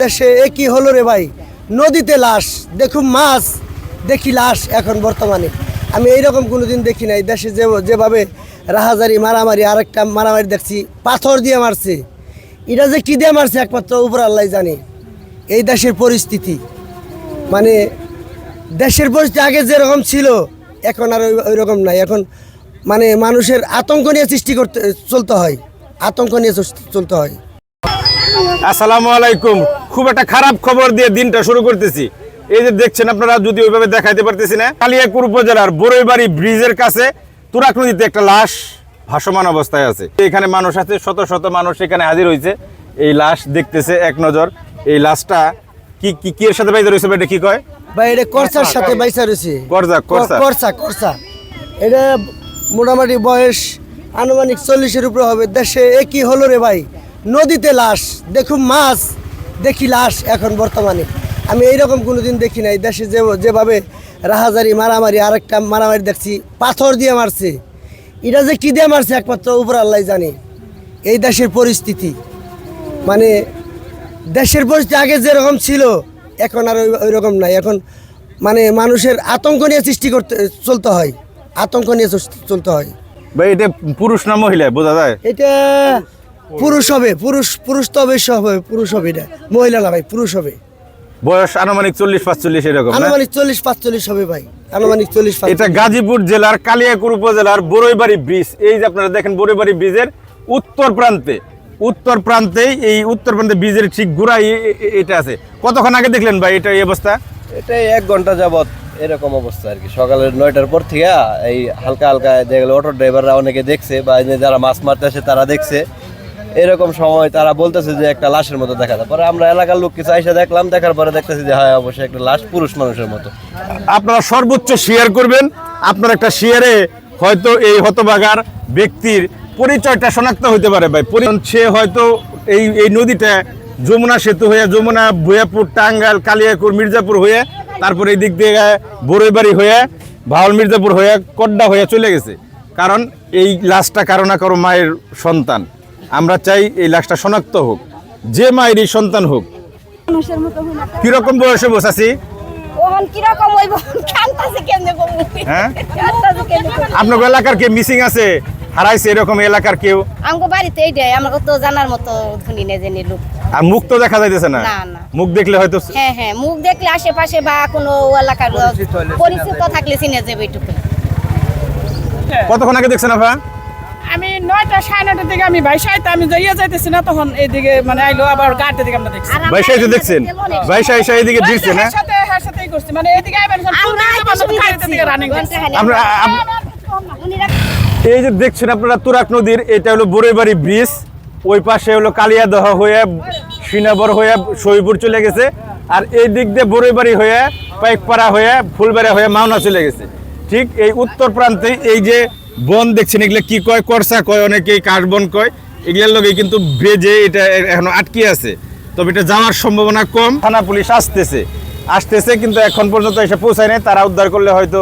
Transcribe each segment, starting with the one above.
দেশে এ কি হলো রে ভাই? নদীতে লাশ দেখুন মাছ, দেখি লাশ এখন বর্তমানে। আমি এইরকম কোনোদিন দেখি নাই। দেশে যে, যেভাবে রাহাজারি, মারামারি, আরেকটা মারামারি দেখছি, পাথর দিয়ে মারছে। এটা যে কী দিয়ে মারছে একমাত্র উপর আল্লাহ জানে। এই দেশের পরিস্থিতি। মানে দেশের পরিস্থিতি আগে যেরকম ছিল, এখন আর ওই- রকম নাই। এখন মানে মানুষের আতঙ্ক নিয়ে সৃষ্টি করতে, চলতে হয়। আতঙ্ক নিয়ে চলতে হয়। আসসালামু আলাইকুম। খুব একটা খারাপ খবর দিয়ে দিনটা শুরু করতেছি। এই যে দেখছেন আপনারা যদি ওইভাবে দেখাইতে পারতেছি না কালিয়াকুর উপজেলার বড়ইবাড়ি ব্রিজের কাছে তুরাক নদীতে একটা লাশ ভাসমান অবস্থায় আছে। এখানে মানুষ আছে শত শত মানুষ এখানে হাজির হয়েছে এই লাশ দেখতেছে এক নজর। এই লাশটা কি কি কি এর সাথে বাইতে রয়েছে এটা কি কয়? বা এটা করসার সাথে বাইসা রয়েছে। করজা, করসা। করসা করসা। এটা মোটামুটি বয়স আনুমানিক চল্লিশের উপরে হবে। দেশে এ কি হলো রে ভাই। নদীতে লাশ দেখুন মাছ দেখি লাশ এখন বর্তমানে। আমি এইরকম কোনোদিন দেখি নাই দেশে যে যেভাবে রাহাজারি মারামারি আরেকটা মারামারি দেখছি পাথর দিয়ে মারছে। এটা যে কী দিয়ে মারছে একমাত্র উপর আল্লাহ জানে। এই দেশের পরিস্থিতি। মানে দেশের পরিস্থিতি আগে যেরকম ছিল এখন আর ওই- ওই রকম নাই। এখন মানে মানুষের আতঙ্ক নিয়ে সৃষ্টি করতে চলতে হয়। আতঙ্ক নিয়ে চলতে হয়। ভাই এটা পুরুষ না মহিলা? বোঝা যায়? এটা পুরুষ হবে পুরুষ পুরুষ তো অবশ্যই হবে পুরুষ হবে এটা। মহিলা না ভাই পুরুষ হবে। বয়স আনুমানিক চল্লিশ পাঁচচল্লিশ এরকম না? আনুমানিক চল্লিশ পাঁচচল্লিশ হবে ভাই আনুমানিক চল্লিশ এটা গাজীপুর জেলার কালিয়াকুর উপজেলার বড়ইবাড়ি ব্রিজ। এই যে আপনারা দেখেন বড়ইবাড়ি ব্রিজের উত্তর প্রান্তে উত্তর প্রান্তেই এই উত্তর প্রান্তে ব্রিজের ঠিক গোড়ায় এটা আছে। কতক্ষণ আগে দেখলেন ভাই এটা এই অবস্থা? এটাই এক ঘণ্টা যাবত এরকম অবস্থা আর কি। সকালের নয়টার পর থেকে এই হালকা হালকা দেখলে অটো ড্রাইভাররা অনেকে দেখছে বা যারা মাছ মারতে আসে তারা দেখছে। এরকম সময় তারা বলতেছে যে একটা লাশের মতো দেখা যায়। পরে আমরা এলাকার লোক কিছু আইসা দেখলাম, দেখার পরে দেখতেছি যে হ্যাঁ অবশ্যই একটা লাশ পুরুষ মানুষের মতো। আপনারা সর্বোচ্চ শেয়ার করবেন। আপনার একটা শেয়ারে হয়তো এই হতবাগার ব্যক্তির পরিচয়টা শনাক্ত হতে পারে ভাই। সে হয়তো এই এই নদীটা যমুনা সেতু হয়ে, যমুনা, ভুয়াপুর, টাঙ্গাইল, কালিয়াকুর, মির্জাপুর হয়ে, তারপর এই দিক দিয়ে বড়ইবাড়ি হয়ে, ভাওয়াল মির্জাপুর হয়ে, কড্ডা হয়ে চলে গেছে। কারণ এই লাশটা কারও না কারও মায়ের সন্তান। আমরা চাই এই লাশটা শনাক্ত হোক যে মায়েরই সন্তান হোক। কীরকম বয়সে বসাছি হ্যাঁ? আপনার এলাকার কে মিসিং আছে? হারাইছে এরকম এলাকার কেউ? আমগো বাড়িতে এইটাই আমাকে তো জানার মতো ধুনি নে জেনে লোক। আর মুখ তো দেখা যাইতেছে না। মুখ দেখলে হয়তো হ্যাঁ হ্যাঁ মুখ দেখলে আশেপাশে বা কোনো এলাকার পরিচিত থাকলে চিনে যাবে এইটুকু কতক্ষণ আগে দেখছেন আপা? আমি নয়টা সাড়ে নয়টার দিকে আমি ভাই সাইতে আমি যাইয়া যাইতেছি না তখন এইদিকে মানে আইলো আবার গাড়িতে দিকে আমরা দেখছি। এসে দেখছেন? এসে এইদিকে দিচ্ছে না হ্যাঁ? সাথে হ্যাঁ সাথেই করছি। মানে এদিকে আইবেন গাড়িতে দিকে রানিং আমরা এই যে দেখছেন আপনারা তুরাক নদীর এটা হলো বড়ইবাড়ি ব্রিজ। ওই পাশে হলো কালিয়াদহ হয়ে শ্রীনগর হয়ে শহীদপুর চলে গেছে। আর এই দিক দিয়ে বড়ইবাড়ি হয়ে পাইকপাড়া হয়ে ফুলবাড়ি হয়ে মাওনা চলে গেছে। ঠিক এই উত্তর প্রান্তে এই যে বন দেখছেন, এগুলো কি কয়? করসা কয়, অনেকেই কাঠবন কয়। এগুলোর লগে কিন্তু বেজে এটা এখনও আটকে আছে। তবে এটা যাওয়ার সম্ভাবনা কম। থানা পুলিশ আসতেছে। আসতেছে কিন্তু এখন পর্যন্ত এসে পৌঁছায় নাই। তারা উদ্ধার করলে হয়তো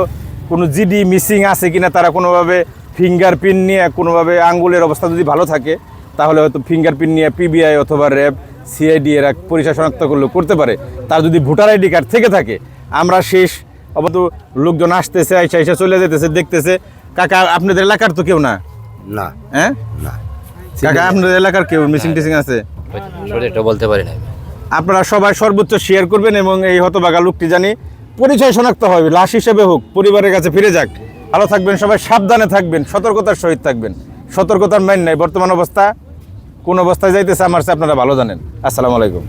কোনো জিডি মিসিং আছে কিনা, তারা কোনোভাবে ফিঙ্গারপ্রিন্ট নিয়ে, কোনোভাবে আঙ্গুলের অবস্থা যদি ভালো থাকে, তাহলে হয়তো ফিঙ্গারপ্রিন্ট নিয়ে পিবিআই অথবা র্যাব, সিআইডি এরা পরিচয় শনাক্ত করলেও করতে পারে। তার যদি ভোটার আইডি কার্ড থেকে থাকে, আমরা শেষ। অবত লোকজন আসতেছে, আইসা আইসা চলে যেতেছে, দেখতেছে। কাকা আপনাদের এলাকার তো কেউ না? না। হ্যাঁ? না। কাকা আপনাদের এলাকার কেউ মিসিং টিসিং আছে? এটা বলতে পারি না আপনারা সবাই সর্বোচ্চ শেয়ার করবেন এবং এই হতবাগা লোকটি জানি পরিচয় শনাক্ত হবে লাশ হিসেবে হোক পরিবারের কাছে ফিরে যাক। ভালো থাকবেন সবাই সাবধানে থাকবেন সতর্কতার সহিত থাকবেন। সতর্কতার মাইন নাই বর্তমান অবস্থা কোন অবস্থায় যাইতেছে আমার আপনারা ভালো জানেন। আসসালামু আলাইকুম।